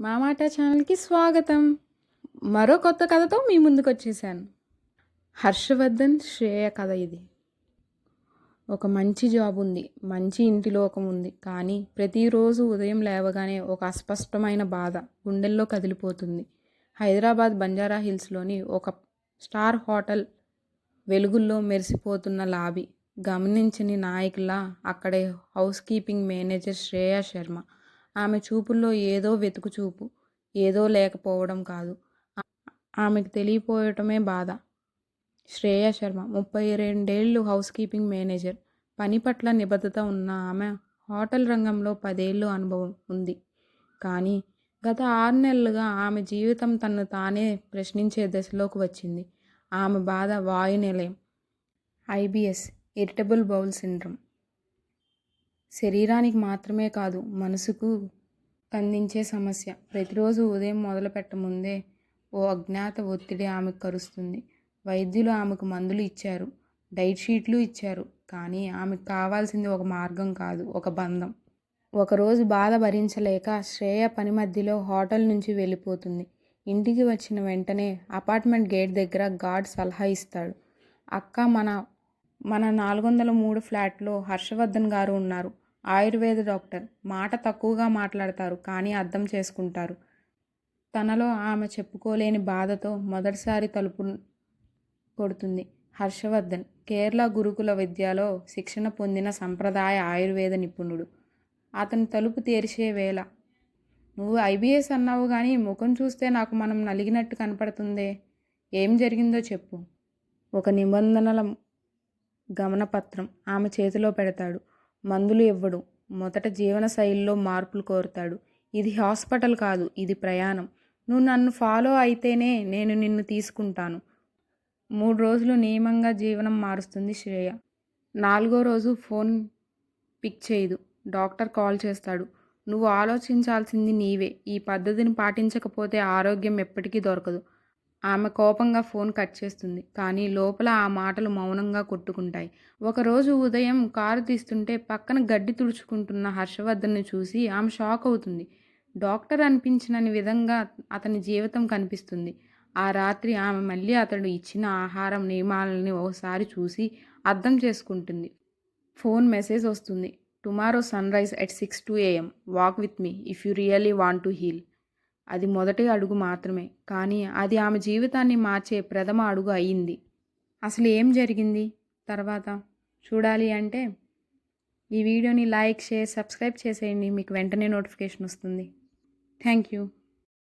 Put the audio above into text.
మా మాట ఛానల్కి స్వాగతం. మరో కొత్త కథతో మీ ముందుకు వచ్చేసాను హర్షవర్ధన్ శ్రేయ కథ ఇది. ఒక మంచి జాబ్ ఉంది. మంచి ఇంటి లోకం ఉంది. కానీ ప్రతిరోజు ఉదయం లేవగానే ఒక అస్పష్టమైన బాధ గుండెల్లో కదిలిపోతుంది. హైదరాబాద్ బంజారా హిల్స్లోని ఒక స్టార్ హోటల్ వెలుగుల్లో మెరిసిపోతున్న లాబీ. గమనించని నాయకులా అక్కడే house keeping manager Shreya Sharma. ఆమె చూపుల్లో ఏదో వెతుకు చూపు ఏదో లేకపోవడం కాదు. ఆమెకు తెలియపోవటమే బాధ. శ్రేయ శర్మ ముప్పై రెండేళ్ళు హౌస్ కీపింగ్ మేనేజర్. పని పట్ల నిబద్ధత ఉన్న ఆమె హోటల్ రంగంలో పదేళ్ళు అనుభవం ఉంది. కానీ గత ఆరు నెలలుగా ఆమె జీవితం తనను తానే ప్రశ్నించే దశలోకి వచ్చింది. ఆమె బాధ వాయు నిలయం ఐబిఎస్ ఇరిటబుల్ బౌల్ సిండ్రమ్. శరీరానికి మాత్రమే కాదు మనసుకు అందించే సమస్య. ప్రతిరోజు ఉదయం మొదలు పెట్టముందే ఓ అజ్ఞాత ఒత్తిడి ఆమెకు కరుస్తుంది. వైద్యులు ఆమెకు మందులు ఇచ్చారు డైట్ షీట్లు ఇచ్చారు కానీ ఆమెకు కావాల్సింది ఒక మార్గం కాదు ఒక బంధం. ఒకరోజు బాధ భరించలేక శ్రేయ పని మధ్యలో హోటల్ నుంచి వెళ్ళిపోతుంది. ఇంటికి వచ్చిన వెంటనే అపార్ట్మెంట్ గేట్ దగ్గర గార్డ్ సలహా ఇస్తాడు. అక్క మన మన నాలుగు వందల మూడు ఫ్లాట్లో హర్షవర్ధన్ గారు ఉన్నారు. ఆయుర్వేద డాక్టర్. మాట తక్కువగా మాట్లాడతారు కానీ అర్థం చేసుకుంటారు. తనలో ఆమె చెప్పుకోలేని బాధతో మొదటిసారి తలుపు కొడుతుంది. హర్షవర్ధన్ కేరళ గురుకుల విద్యలో శిక్షణ పొందిన సంప్రదాయ ఆయుర్వేద నిపుణుడు. అతను తలుపు తెరిచే వేళ నువ్వు ఐబీఎస్ అన్నావు కానీ ముఖం చూస్తే నాకు మనం నలిగినట్టు కనపడుతుందే. ఏం జరిగిందో చెప్పు ఒక నిబంధనల గమనపత్రం ఆమె చేతిలో పెడతాడు. మందులు ఇవ్వడు. మొదట జీవన శైలిలో మార్పులు కోరుతాడు. ఇది హాస్పిటల్ కాదు ఇది ప్రయాణం. నువ్వు నన్ను ఫాలో అయితేనే నేను నిన్ను తీసుకుంటాను. మూడు రోజులు నియమంగా జీవనం మారుస్తుంది శ్రేయ. నాలుగో రోజు ఫోన్ పిక్ చేయదు డాక్టర్ కాల్ చేస్తాడు. నువ్వు ఆలోచించాల్సింది నీవే. ఈ పద్ధతిని పాటించకపోతే ఆరోగ్యం ఎప్పటికీ దొరకదు. ఆమె కోపంగా ఫోన్ కట్ చేస్తుంది. కానీ లోపల ఆ మాటలు మౌనంగా కొట్టుకుంటాయి. ఒకరోజు ఉదయం కారు తీస్తుంటే పక్కన గడ్డి తుడుచుకుంటున్న హర్షవర్ధన్ని చూసి ఆమె షాక్ అవుతుంది. డాక్టర్ అనిపించినని విధంగా అతని జీవితం కనిపిస్తుంది. ఆ రాత్రి ఆమె మళ్ళీ అతడు ఇచ్చిన ఆహారం నియమాలని ఒకసారి చూసి అర్థం చేసుకుంటుంది. ఫోన్ మెసేజ్ వస్తుంది. Tomorrow sunrise at six two AM. Walk with me. If you really want to heal. అది మొదటి అడుగు మాత్రమే. కానీ అది ఆమె జీవితాన్ని మార్చే ప్రథమ అడుగు అయ్యింది అసలు ఏం జరిగింది? తర్వాత చూడాలి అంటే ఈ వీడియోని లైక్ షేర్ సబ్స్క్రైబ్ చేసేయండి. మీకు వెంటనే నోటిఫికేషన్ వస్తుంది. Thank you.